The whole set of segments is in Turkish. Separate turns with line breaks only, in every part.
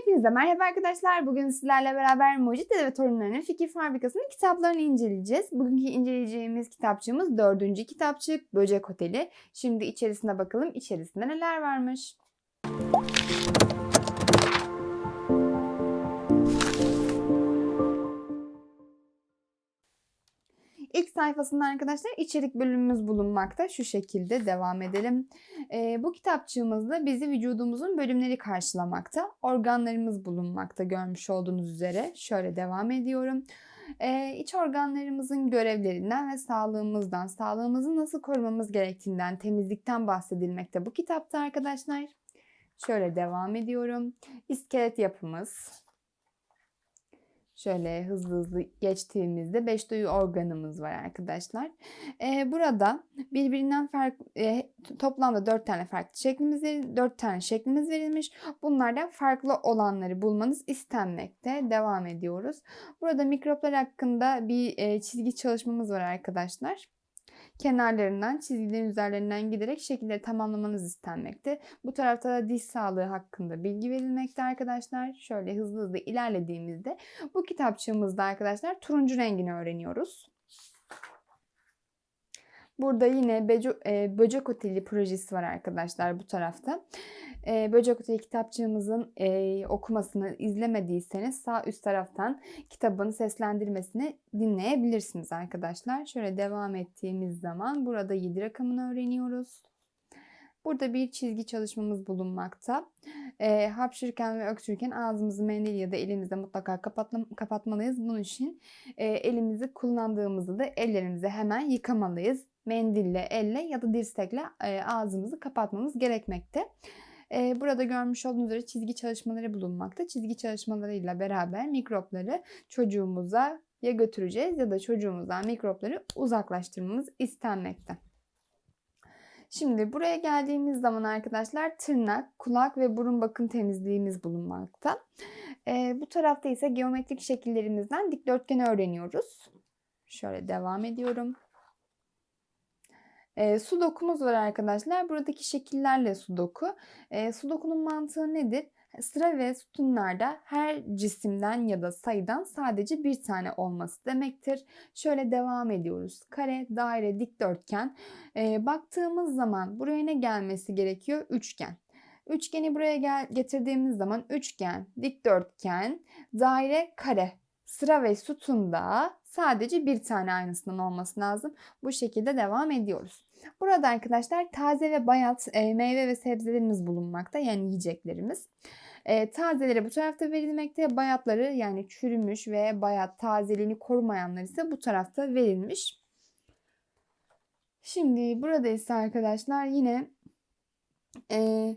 Hepinize merhaba arkadaşlar. Bugün sizlerle beraber Mucit ve Torunlarının Fikir Fabrikası'nın kitaplarını inceleyeceğiz. Bugünkü inceleyeceğimiz kitapçığımız dördüncü kitapçık Böcek Oteli. Şimdi içerisine bakalım içerisinde neler varmış. İlk sayfasında arkadaşlar içerik bölümümüz bulunmakta. Şu şekilde devam edelim. Ee, bu kitapçığımızda bizi vücudumuzun bölümleri karşılamakta. Organlarımız bulunmakta görmüş olduğunuz üzere. Şöyle devam ediyorum. Ee, iç organlarımızın görevlerinden ve sağlığımızdan, sağlığımızı nasıl korumamız gerektiğinden, temizlikten bahsedilmekte bu kitapta arkadaşlar. Şöyle devam ediyorum. İskelet yapımız, Şöyle hızlı hızlı geçtiğimizde beş duyu organımız var arkadaşlar. Ee, burada birbirinden farklı e, toplamda dört tane farklı şeklimiz dört tane şeklimiz verilmiş. Bunlardan farklı olanları bulmanız istenmekte. Devam ediyoruz. Burada mikroplar hakkında bir e, çizgi çalışmamız var arkadaşlar kenarlarından, çizgilerin üzerlerinden giderek şekilleri tamamlamanız istenmekte. Bu tarafta da diş sağlığı hakkında bilgi verilmekte arkadaşlar. Şöyle hızlı hızlı ilerlediğimizde bu kitapçığımızda arkadaşlar turuncu rengini öğreniyoruz. Burada yine e, Böcek Oteli projesi var arkadaşlar bu tarafta. E, Böcek Oteli kitapçığımızın e, okumasını izlemediyseniz sağ üst taraftan kitabın seslendirmesini dinleyebilirsiniz arkadaşlar. Şöyle devam ettiğimiz zaman burada 7 rakamını öğreniyoruz. Burada bir çizgi çalışmamız bulunmakta. E, hapşırırken ve öksürürken ağzımızı mendil ya da elimizle mutlaka kapatma, kapatmalıyız. Bunun için e, elimizi kullandığımızda da ellerimizi hemen yıkamalıyız. Mendille, elle ya da dirsekle e, ağzımızı kapatmamız gerekmekte. E, burada görmüş olduğunuz üzere çizgi çalışmaları bulunmakta. Çizgi çalışmalarıyla beraber mikropları çocuğumuza ya götüreceğiz ya da çocuğumuzdan mikropları uzaklaştırmamız istenmekte. Şimdi buraya geldiğimiz zaman arkadaşlar tırnak, kulak ve burun bakım temizliğimiz bulunmakta. Ee, bu tarafta ise geometrik şekillerimizden dikdörtgeni öğreniyoruz. Şöyle devam ediyorum. E, sudokumuz var arkadaşlar. Buradaki şekillerle sudoku. E, sudokunun mantığı nedir? Sıra ve sütunlarda her cisimden ya da sayıdan sadece bir tane olması demektir. Şöyle devam ediyoruz. Kare, daire, dikdörtgen. E, baktığımız zaman buraya ne gelmesi gerekiyor? Üçgen. Üçgeni buraya gel getirdiğimiz zaman üçgen, dikdörtgen, daire, kare. Sıra ve sütunda sadece bir tane aynısından olması lazım. Bu şekilde devam ediyoruz. Burada arkadaşlar taze ve bayat e, meyve ve sebzelerimiz bulunmakta yani yiyeceklerimiz. E, tazeleri bu tarafta verilmekte, bayatları yani çürümüş ve bayat tazeliğini korumayanlar ise bu tarafta verilmiş. Şimdi burada ise arkadaşlar yine e,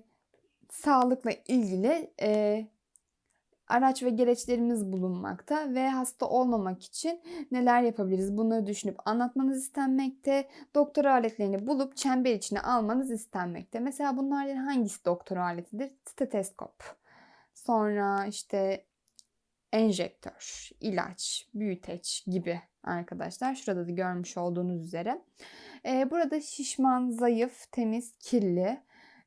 sağlıkla ilgili e, araç ve gereçlerimiz bulunmakta ve hasta olmamak için neler yapabiliriz bunları düşünüp anlatmanız istenmekte. Doktor aletlerini bulup çember içine almanız istenmekte. Mesela bunlardan hangisi doktor aletidir? Steteskop. Sonra işte enjektör, ilaç, büyüteç gibi arkadaşlar. Şurada da görmüş olduğunuz üzere. Ee, burada şişman, zayıf, temiz, kirli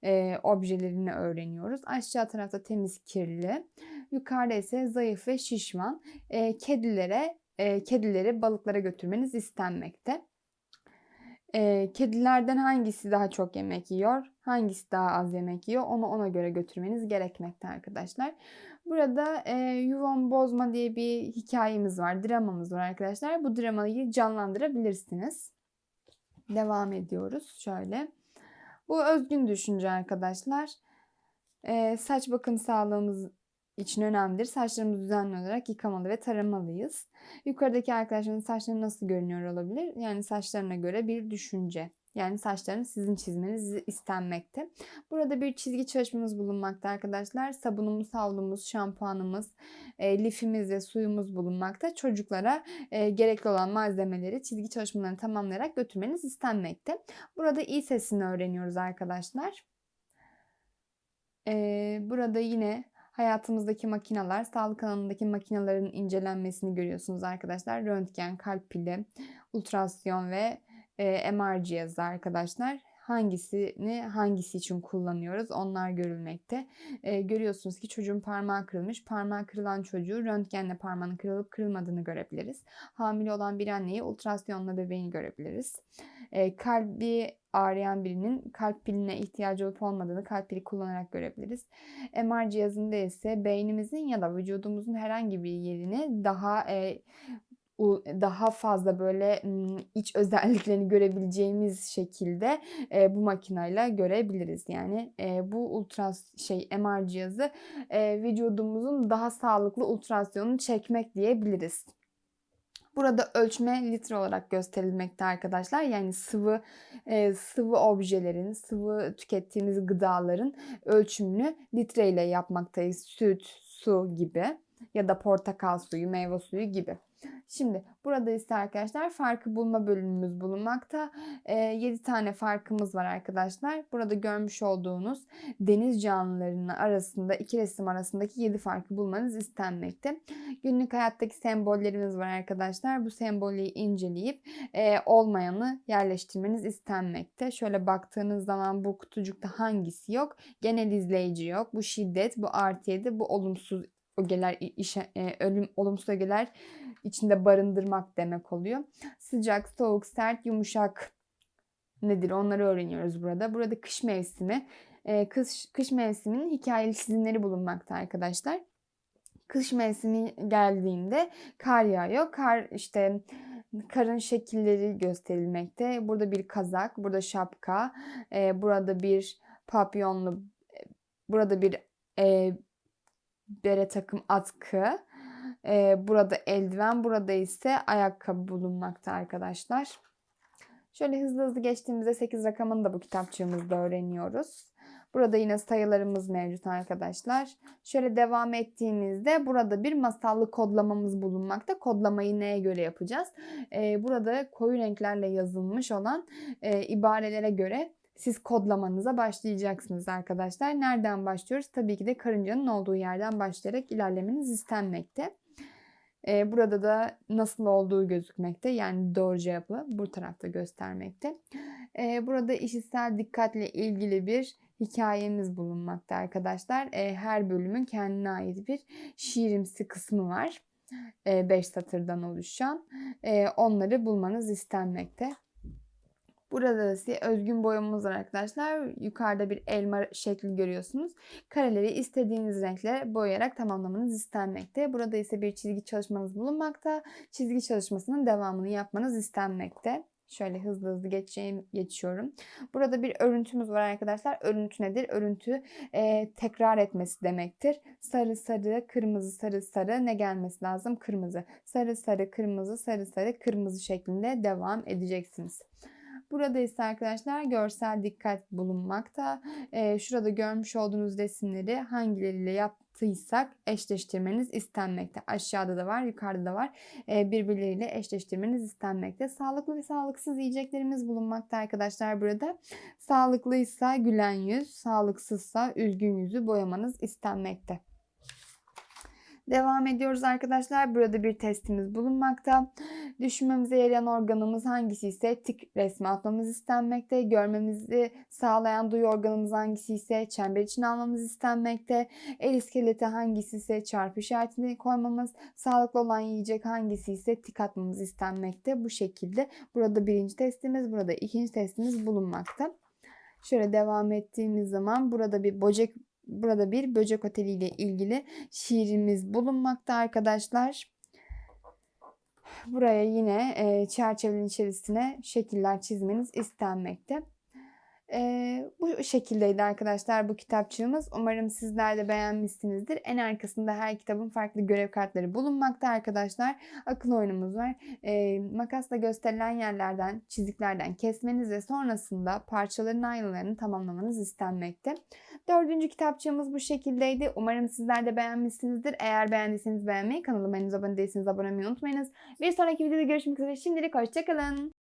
e, objelerini öğreniyoruz. Aşağı tarafta temiz, kirli. Yukarıda ise zayıf ve şişman. E, kedilere, e, kedileri balıklara götürmeniz istenmekte. E, kedilerden hangisi daha çok yemek yiyor, hangisi daha az yemek yiyor onu ona göre götürmeniz gerekmekte arkadaşlar. Burada e, Yuvon Bozma diye bir hikayemiz var, dramamız var arkadaşlar. Bu dramayı canlandırabilirsiniz. Devam ediyoruz şöyle. Bu özgün düşünce arkadaşlar. E, saç bakım sağlığımız için önemlidir. Saçlarımızı düzenli olarak yıkamalı ve taramalıyız. Yukarıdaki arkadaşların saçları nasıl görünüyor olabilir? Yani saçlarına göre bir düşünce. Yani saçlarını sizin çizmeniz istenmekte. Burada bir çizgi çalışmamız bulunmakta arkadaşlar. Sabunumuz, havlumuz, şampuanımız, e, lifimiz ve suyumuz bulunmakta. Çocuklara e, gerekli olan malzemeleri çizgi çalışmalarını tamamlayarak götürmeniz istenmekte. Burada i sesini öğreniyoruz arkadaşlar. E, burada yine hayatımızdaki makineler, sağlık alanındaki makinelerin incelenmesini görüyorsunuz arkadaşlar. Röntgen, kalp pili, ultrasyon ve e, MR cihazı arkadaşlar. hangisini hangisi için kullanıyoruz onlar görülmekte. E, görüyorsunuz ki çocuğun parmağı kırılmış. Parmağı kırılan çocuğu röntgenle parmağının kırılıp kırılmadığını görebiliriz. Hamile olan bir anneyi ultrasyonla bebeğini görebiliriz. E, kalbi ağrıyan birinin kalp piline ihtiyacı olup olmadığını kalp pili kullanarak görebiliriz. MR cihazında ise beynimizin ya da vücudumuzun herhangi bir yerini daha e, daha fazla böyle iç özelliklerini görebileceğimiz şekilde e, bu makinayla görebiliriz. Yani e, bu ultras şey MR cihazı e, vücudumuzun daha sağlıklı ultrasyonunu çekmek diyebiliriz. Burada ölçme litre olarak gösterilmekte arkadaşlar. Yani sıvı e, sıvı objelerin, sıvı tükettiğimiz gıdaların ölçümünü litre ile yapmaktayız. Süt, su gibi ya da portakal suyu, meyve suyu gibi. Şimdi burada ise arkadaşlar farkı bulma bölümümüz bulunmakta. E, 7 tane farkımız var arkadaşlar. Burada görmüş olduğunuz deniz canlılarının arasında iki resim arasındaki 7 farkı bulmanız istenmekte. Günlük hayattaki sembollerimiz var arkadaşlar. Bu sembolü inceleyip e, olmayanı yerleştirmeniz istenmekte. Şöyle baktığınız zaman bu kutucukta hangisi yok? Genel izleyici yok. Bu şiddet, bu artı 7, bu olumsuz ögeler, işe, e, ölüm, olumsuz ögeler içinde barındırmak demek oluyor. Sıcak, soğuk, sert, yumuşak nedir onları öğreniyoruz burada. Burada kış mevsimi, e, kış, kış mevsiminin hikayeli çizimleri bulunmakta arkadaşlar. Kış mevsimi geldiğinde kar yağıyor. Kar işte karın şekilleri gösterilmekte. Burada bir kazak, burada şapka, e, burada bir papyonlu, e, burada bir e, bere takım atkı, ee, burada eldiven, burada ise ayakkabı bulunmakta arkadaşlar. Şöyle hızlı hızlı geçtiğimizde 8 rakamını da bu kitapçığımızda öğreniyoruz. Burada yine sayılarımız mevcut arkadaşlar. Şöyle devam ettiğimizde burada bir masallı kodlamamız bulunmakta. Kodlamayı neye göre yapacağız? Ee, burada koyu renklerle yazılmış olan e, ibarelere göre siz kodlamanıza başlayacaksınız arkadaşlar. Nereden başlıyoruz? Tabii ki de karıncanın olduğu yerden başlayarak ilerlemeniz istenmekte. Ee, burada da nasıl olduğu gözükmekte. Yani doğru cevabı bu tarafta göstermekte. Ee, burada işitsel dikkatle ilgili bir hikayemiz bulunmakta arkadaşlar. Ee, her bölümün kendine ait bir şiirimsi kısmı var. 5 satırdan oluşan. Onları bulmanız istenmekte. Burada ise özgün boyamamız var arkadaşlar. Yukarıda bir elma şekli görüyorsunuz. Kareleri istediğiniz renkle boyayarak tamamlamanız istenmekte. Burada ise bir çizgi çalışmanız bulunmakta. Çizgi çalışmasının devamını yapmanız istenmekte. Şöyle hızlı hızlı geçeceğim, geçiyorum. Burada bir örüntümüz var arkadaşlar. Örüntü nedir? Örüntü e, tekrar etmesi demektir. Sarı sarı, kırmızı sarı sarı ne gelmesi lazım? Kırmızı. Sarı sarı, kırmızı, sarı sarı, kırmızı şeklinde devam edeceksiniz. Burada ise arkadaşlar görsel dikkat bulunmakta. Ee, şurada görmüş olduğunuz resimleri hangileriyle yaptıysak eşleştirmeniz istenmekte. Aşağıda da var, yukarıda da var. Ee, birbirleriyle eşleştirmeniz istenmekte. Sağlıklı ve sağlıksız yiyeceklerimiz bulunmakta arkadaşlar burada. Sağlıklıysa gülen yüz, sağlıksızsa üzgün yüzü boyamanız istenmekte. Devam ediyoruz arkadaşlar. Burada bir testimiz bulunmakta. Düşünmemize yarayan organımız hangisi ise tik resmi atmamız istenmekte. Görmemizi sağlayan duyu organımız hangisi ise çember içine almamız istenmekte. El iskeleti hangisi ise çarpı işaretini koymamız. Sağlıklı olan yiyecek hangisi ise tik atmamız istenmekte. Bu şekilde burada birinci testimiz, burada ikinci testimiz bulunmakta. Şöyle devam ettiğimiz zaman burada bir böcek Burada bir böcek oteli ile ilgili şiirimiz bulunmakta arkadaşlar. Buraya yine çerçevenin içerisine şekiller çizmeniz istenmekte. Ee, bu şekildeydi arkadaşlar bu kitapçığımız. Umarım sizler de beğenmişsinizdir. En arkasında her kitabın farklı görev kartları bulunmakta arkadaşlar. Akıl oyunumuz var. Ee, makasla gösterilen yerlerden, çiziklerden kesmeniz ve sonrasında parçaların ayrılarını tamamlamanız istenmekte. Dördüncü kitapçığımız bu şekildeydi. Umarım sizler de beğenmişsinizdir. Eğer beğendiyseniz beğenmeyi, kanalıma henüz abone değilseniz abone olmayı unutmayınız. Bir sonraki videoda görüşmek üzere. Şimdilik hoşçakalın.